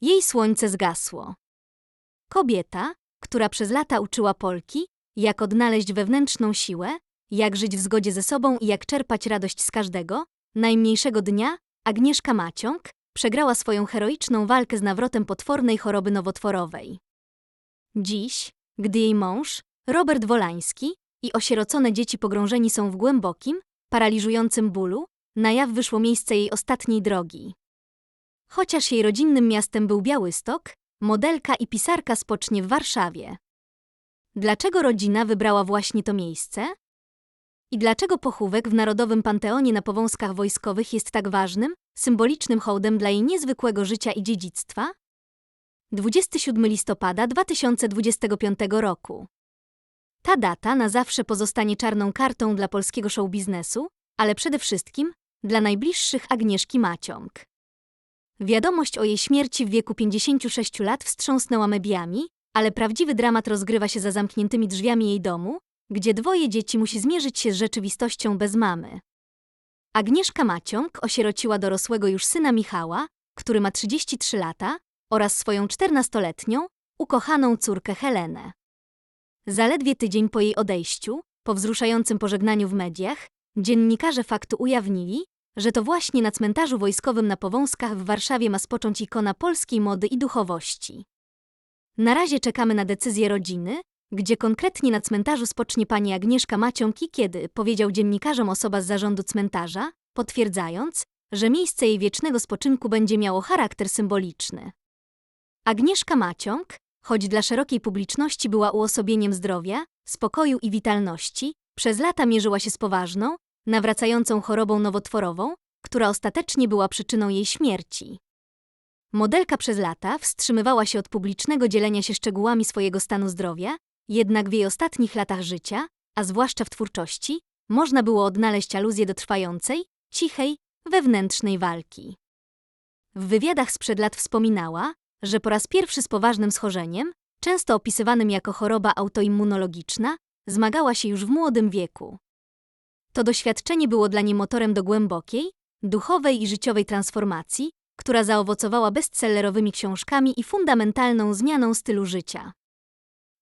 jej słońce zgasło. Kobieta, która przez lata uczyła Polki, jak odnaleźć wewnętrzną siłę, jak żyć w zgodzie ze sobą i jak czerpać radość z każdego, najmniejszego dnia, Agnieszka Maciąg, przegrała swoją heroiczną walkę z nawrotem potwornej choroby nowotworowej. Dziś, gdy jej mąż, Robert Wolański, i osierocone dzieci pogrążeni są w głębokim, paraliżującym bólu, na jaw wyszło miejsce jej ostatniej drogi. Chociaż jej rodzinnym miastem był Białystok, modelka i pisarka spocznie w Warszawie. Dlaczego rodzina wybrała właśnie to miejsce? I dlaczego pochówek w Narodowym Panteonie na Powązkach Wojskowych jest tak ważnym, symbolicznym hołdem dla jej niezwykłego życia i dziedzictwa? 27 listopada 2025 roku. Ta data na zawsze pozostanie czarną kartą dla polskiego show biznesu, ale przede wszystkim dla najbliższych Agnieszki Maciąg. Wiadomość o jej śmierci w wieku 56 lat wstrząsnęła mediami, ale prawdziwy dramat rozgrywa się za zamkniętymi drzwiami jej domu, gdzie dwoje dzieci musi zmierzyć się z rzeczywistością bez mamy. Agnieszka Maciąg osierociła dorosłego już syna Michała, który ma 33 lata, oraz swoją 14-letnią, ukochaną córkę Helenę. Zaledwie tydzień po jej odejściu, po wzruszającym pożegnaniu w mediach, dziennikarze faktu ujawnili, że to właśnie na cmentarzu wojskowym na Powązkach w Warszawie ma spocząć ikona polskiej mody i duchowości. Na razie czekamy na decyzję rodziny, gdzie konkretnie na cmentarzu spocznie pani Agnieszka Maciąg i kiedy, powiedział dziennikarzom osoba z zarządu cmentarza, potwierdzając, że miejsce jej wiecznego spoczynku będzie miało charakter symboliczny. Agnieszka Maciąg, choć dla szerokiej publiczności była uosobieniem zdrowia, spokoju i witalności, przez lata mierzyła się z poważną, nawracającą chorobą nowotworową, która ostatecznie była przyczyną jej śmierci. Modelka przez lata wstrzymywała się od publicznego dzielenia się szczegółami swojego stanu zdrowia, jednak w jej ostatnich latach życia, a zwłaszcza w twórczości, można było odnaleźć aluzję do trwającej, cichej, wewnętrznej walki. W wywiadach sprzed lat wspominała, że po raz pierwszy z poważnym schorzeniem, często opisywanym jako choroba autoimmunologiczna, zmagała się już w młodym wieku. To doświadczenie było dla niej motorem do głębokiej, duchowej i życiowej transformacji, która zaowocowała bestsellerowymi książkami i fundamentalną zmianą stylu życia.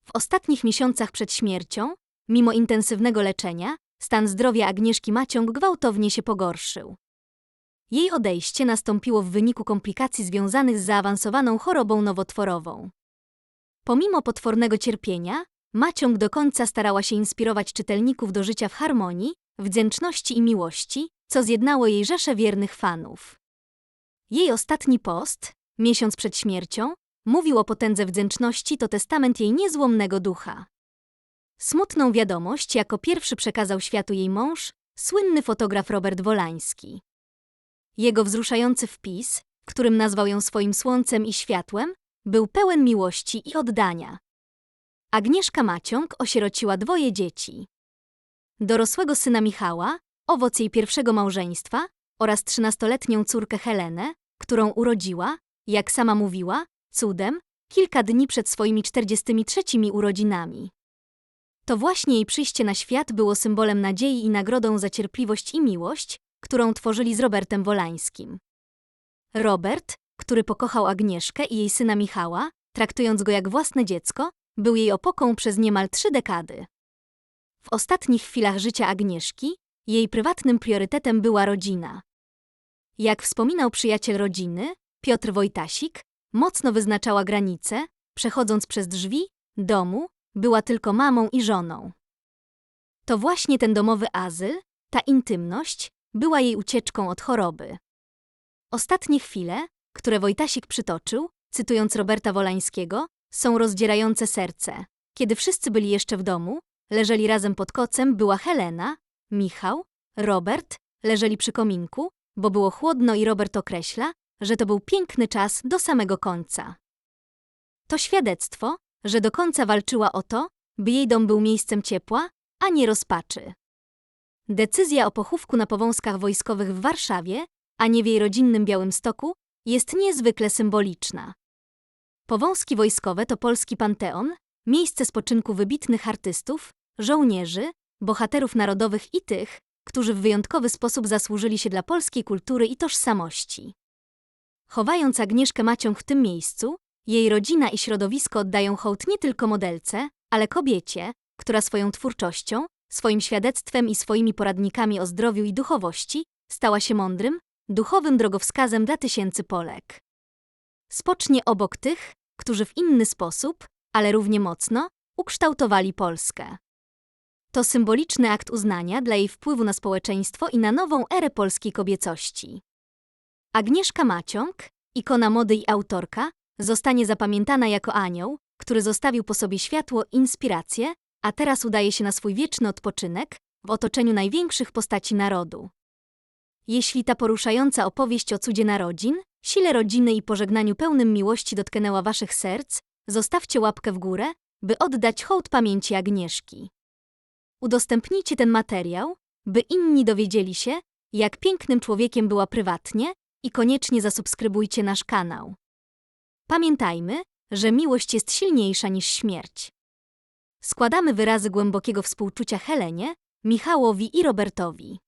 W ostatnich miesiącach przed śmiercią, mimo intensywnego leczenia, stan zdrowia Agnieszki Maciąg gwałtownie się pogorszył. Jej odejście nastąpiło w wyniku komplikacji związanych z zaawansowaną chorobą nowotworową. Pomimo potwornego cierpienia, Maciąg do końca starała się inspirować czytelników do życia w harmonii, wdzięczności i miłości, co zjednało jej rzesze wiernych fanów. Jej ostatni post, miesiąc przed śmiercią, mówił o potędze wdzięczności to testament jej niezłomnego ducha. Smutną wiadomość jako pierwszy przekazał światu jej mąż, słynny fotograf Robert Wolański. Jego wzruszający wpis, którym nazwał ją swoim słońcem i światłem, był pełen miłości i oddania. Agnieszka Maciąg osierociła dwoje dzieci. Dorosłego syna Michała, owoc jej pierwszego małżeństwa, oraz trzynastoletnią córkę Helenę, którą urodziła, jak sama mówiła, cudem, kilka dni przed swoimi 43 urodzinami. To właśnie jej przyjście na świat było symbolem nadziei i nagrodą za cierpliwość i miłość, którą tworzyli z Robertem Wolańskim. Robert, który pokochał Agnieszkę i jej syna Michała, traktując go jak własne dziecko, był jej opoką przez niemal trzy dekady. W ostatnich chwilach życia Agnieszki jej prywatnym priorytetem była rodzina. Jak wspominał przyjaciel rodziny, Piotr Wojtasik, mocno wyznaczała granice, przechodząc przez drzwi, domu, była tylko mamą i żoną. To właśnie ten domowy azyl, ta intymność, była jej ucieczką od choroby. Ostatnie chwile, które Wojtasik przytoczył, cytując Roberta Wolańskiego, są rozdzierające serce. Kiedy wszyscy byli jeszcze w domu, leżeli razem pod kocem, była Helena, Michał, Robert, leżeli przy kominku, bo było chłodno i Robert określa, że to był piękny czas do samego końca. To świadectwo, że do końca walczyła o to, by jej dom był miejscem ciepła, a nie rozpaczy. Decyzja o pochówku na powązkach wojskowych w Warszawie, a nie w jej rodzinnym Białymstoku, jest niezwykle symboliczna. Powązki wojskowe to polski panteon, miejsce spoczynku wybitnych artystów, żołnierzy, bohaterów narodowych i tych, którzy w wyjątkowy sposób zasłużyli się dla polskiej kultury i tożsamości. Chowając Agnieszkę Maciąg w tym miejscu, jej rodzina i środowisko oddają hołd nie tylko modelce, ale kobiecie, która swoją twórczością, swoim świadectwem i swoimi poradnikami o zdrowiu i duchowości stała się mądrym, duchowym drogowskazem dla tysięcy Polek. Spocznie obok tych, którzy w inny sposób, ale równie mocno, ukształtowali Polskę. To symboliczny akt uznania dla jej wpływu na społeczeństwo i na nową erę polskiej kobiecości. Agnieszka Maciąg, ikona mody i autorka, zostanie zapamiętana jako anioł, który zostawił po sobie światło i inspirację, a teraz udaje się na swój wieczny odpoczynek w otoczeniu największych postaci narodu. Jeśli ta poruszająca opowieść o cudzie narodzin, sile rodziny i pożegnaniu pełnym miłości dotknęła waszych serc, zostawcie łapkę w górę, by oddać hołd pamięci Agnieszki. Udostępnijcie ten materiał, by inni dowiedzieli się, jak pięknym człowiekiem była prywatnie i koniecznie zasubskrybujcie nasz kanał. Pamiętajmy, że miłość jest silniejsza niż śmierć. Składamy wyrazy głębokiego współczucia Helenie, Michałowi i Robertowi.